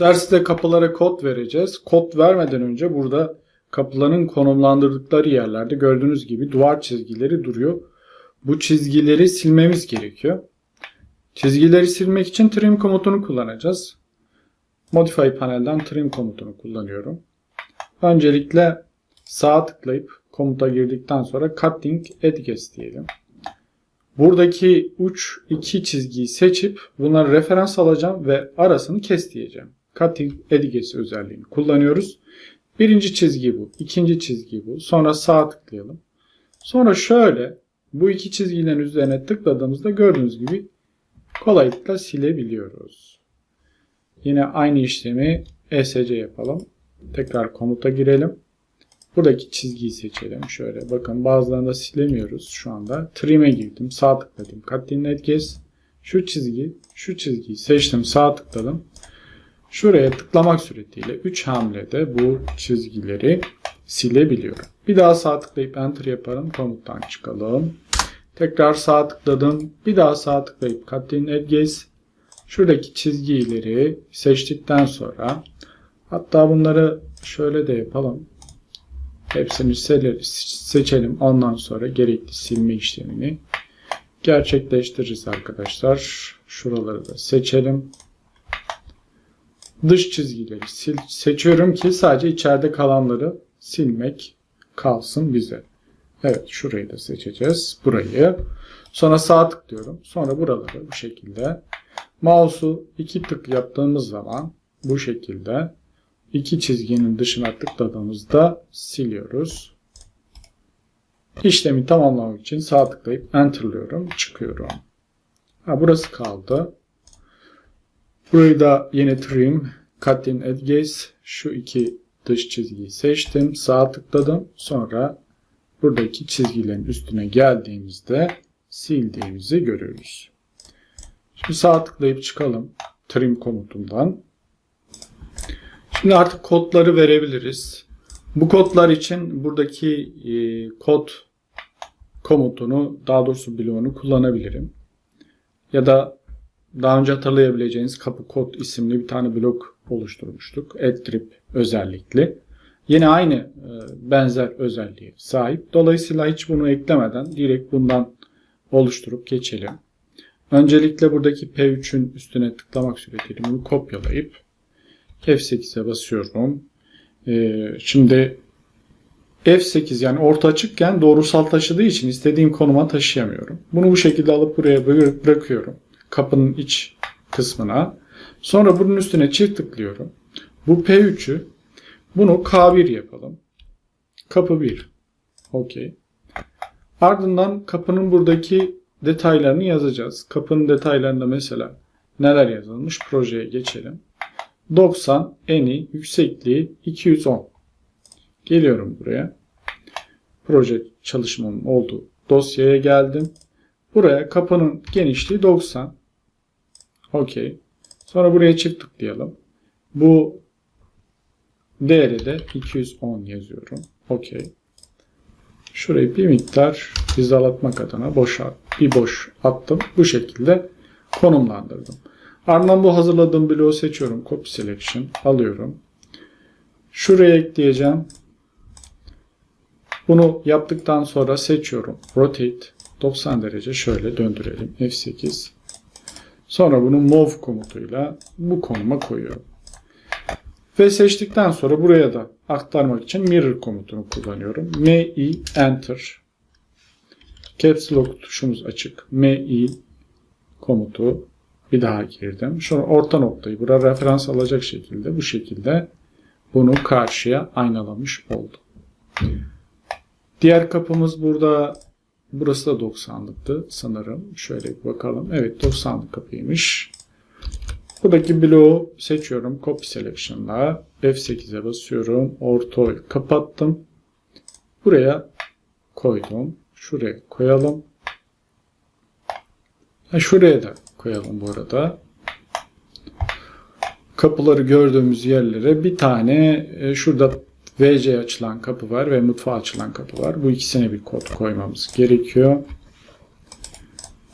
Derste kapılara kod vereceğiz. Kod vermeden önce burada kapıların konumlandırdıkları yerlerde gördüğünüz gibi duvar çizgileri duruyor. Bu çizgileri silmemiz gerekiyor. Çizgileri silmek için trim komutunu kullanacağız. Modify panelden trim komutunu kullanıyorum. Öncelikle sağ tıklayıp komuta girdikten sonra cutting edges diyelim. Buradaki uç iki çizgiyi seçip bunları referans alacağım ve arasını kes diyeceğim. Cutting edges özelliğini kullanıyoruz. Birinci çizgi bu. ikinci çizgi bu. Sonra sağ tıklayalım. Sonra şöyle bu iki çizgilerin üzerine tıkladığımızda gördüğünüz gibi kolaylıkla silebiliyoruz. Yine aynı işlemi ESC yapalım. Tekrar komuta girelim. Buradaki çizgiyi seçelim. Şöyle bakın bazılarında silemiyoruz şu anda. Trim'e girdim. Sağ tıkladım. Cutting Edges. Şu çizgi, şu çizgiyi seçtim. Sağ tıkladım. Şuraya tıklamak suretiyle 3 hamlede bu çizgileri silebiliyorum. Bir daha sağ tıklayıp Enter yaparım. Komuttan çıkalım. Tekrar sağ tıkladım. Bir daha sağ tıklayıp Cutting Edges. Şuradaki çizgileri seçtikten sonra hatta bunları şöyle de yapalım. Hepsini seçelim. Ondan sonra gerekli silme işlemini gerçekleştiririz arkadaşlar. Şuraları da seçelim. Dış çizgileri sil seçiyorum ki sadece içeride kalanları silmek kalsın bize. Evet şurayı da seçeceğiz. Burayı. Sonra sağ tıklıyorum. Sonra buraları bu şekilde. Mouse'u iki tık yaptığımız zaman bu şekilde iki çizginin dışına tıkladığımızda siliyoruz. İşlemi tamamlamak için sağ tıklayıp enterlıyorum. Çıkıyorum. Ha, burası kaldı. Burayı da yine trim, cutting edges şu iki dış çizgiyi seçtim. Sağ tıkladım. Sonra buradaki çizgilerin üstüne geldiğimizde sildiğimizi görüyoruz. Şimdi sağ tıklayıp çıkalım trim komutundan. Şimdi artık kodları verebiliriz. Bu kodlar için buradaki e, kod komutunu daha doğrusu bloğunu kullanabilirim. Ya da daha önce hatırlayabileceğiniz kapı kod isimli bir tane blok oluşturmuştuk. Adtrip özellikli. Yine aynı e, benzer özelliğe sahip. Dolayısıyla hiç bunu eklemeden direkt bundan oluşturup geçelim. Öncelikle buradaki P3'ün üstüne tıklamak suretiyle bunu kopyalayıp F8'e basıyorum. Ee, şimdi F8 yani orta açıkken doğrusal taşıdığı için istediğim konuma taşıyamıyorum. Bunu bu şekilde alıp buraya bırakıyorum. Kapının iç kısmına. Sonra bunun üstüne çift tıklıyorum. Bu P3'ü bunu K1 yapalım. Kapı 1. Okey. Ardından kapının buradaki detaylarını yazacağız. Kapının detaylarında mesela neler yazılmış projeye geçelim. 90 eni yüksekliği 210. Geliyorum buraya. Proje çalışmamın olduğu dosyaya geldim. Buraya kapının genişliği 90. Okey. Sonra buraya çift tıklayalım. Bu değeri de 210 yazıyorum. Okey. Şurayı bir miktar hizalatmak adına boşa bir boş attım. Bu şekilde konumlandırdım. Ardından bu hazırladığım bloğu seçiyorum. Copy Selection alıyorum. Şuraya ekleyeceğim. Bunu yaptıktan sonra seçiyorum. Rotate 90 derece şöyle döndürelim. F8. Sonra bunu move komutuyla bu konuma koyuyorum. Ve seçtikten sonra buraya da aktarmak için mirror komutunu kullanıyorum. MI enter. Caps lock tuşumuz açık. MI komutu bir daha girdim. Şu orta noktayı buraya referans alacak şekilde bu şekilde bunu karşıya aynalamış oldum. Diğer kapımız burada burası da 90'lıktı sanırım. Şöyle bir bakalım. Evet 90'lık kapıymış. Buradaki bloğu seçiyorum. Copy Selection'la F8'e basıyorum. Ortoyu kapattım. Buraya koydum. Şuraya koyalım. Ha, şuraya da koyalım bu arada. Kapıları gördüğümüz yerlere bir tane e, şurada VC açılan kapı var ve mutfağa açılan kapı var. Bu ikisine bir kod koymamız gerekiyor.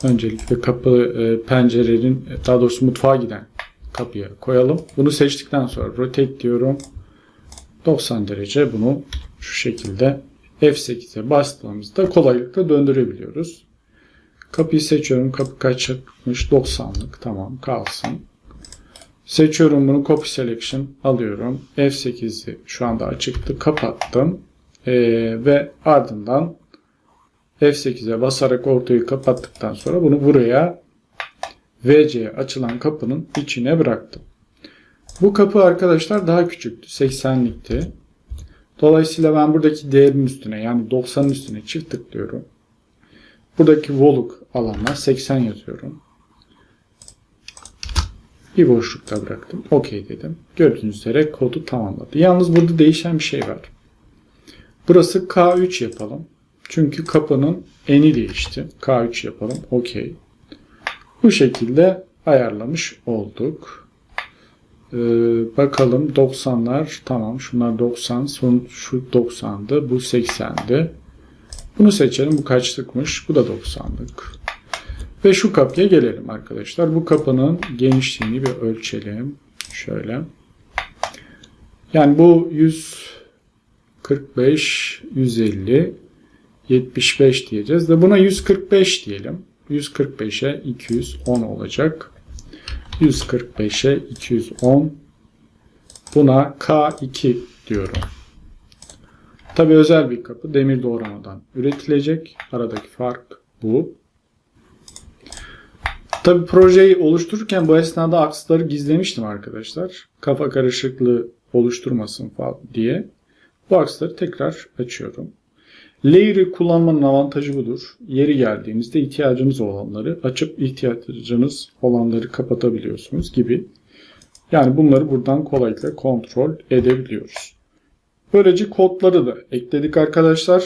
Öncelikle kapı e, pencerenin daha doğrusu mutfağa giden kapıya koyalım. Bunu seçtikten sonra rotate diyorum. 90 derece bunu şu şekilde F8'e bastığımızda kolaylıkla döndürebiliyoruz. Kapıyı seçiyorum. Kapı kaçmış? 90'lık. Tamam kalsın. Seçiyorum bunu copy selection alıyorum. F8'i şu anda açıktı. Kapattım. Ee, ve ardından F8'e basarak ortayı kapattıktan sonra bunu buraya VC'ye açılan kapının içine bıraktım. Bu kapı arkadaşlar daha küçüktü. 80'likti. Dolayısıyla ben buradaki değerin üstüne yani 90'ın üstüne çift tıklıyorum. Buradaki voluk alanına 80 yazıyorum. Bir boşlukta bıraktım. OK dedim. Gördüğünüz üzere kodu tamamladı. Yalnız burada değişen bir şey var. Burası K3 yapalım. Çünkü kapının eni değişti. K3 yapalım. OK. Bu şekilde ayarlamış olduk. Ee, bakalım 90'lar tamam şunlar 90 son şu 90'dı bu 80'di. Bunu seçelim bu kaçlıkmış bu da 90'lık. Ve şu kapıya gelelim arkadaşlar. Bu kapının genişliğini bir ölçelim. Şöyle. Yani bu 145, 150, 75 diyeceğiz. De buna 145 diyelim. 145'e 210 olacak. 145'e 210. Buna K2 diyorum. Tabi özel bir kapı. Demir doğramadan üretilecek. Aradaki fark bu. Tabi projeyi oluştururken bu esnada aksları gizlemiştim arkadaşlar. Kafa karışıklığı oluşturmasın falan diye. Bu aksları tekrar açıyorum. Layer'ı kullanmanın avantajı budur. Yeri geldiğinizde ihtiyacınız olanları açıp ihtiyacınız olanları kapatabiliyorsunuz gibi. Yani bunları buradan kolaylıkla kontrol edebiliyoruz. Böylece kodları da ekledik arkadaşlar.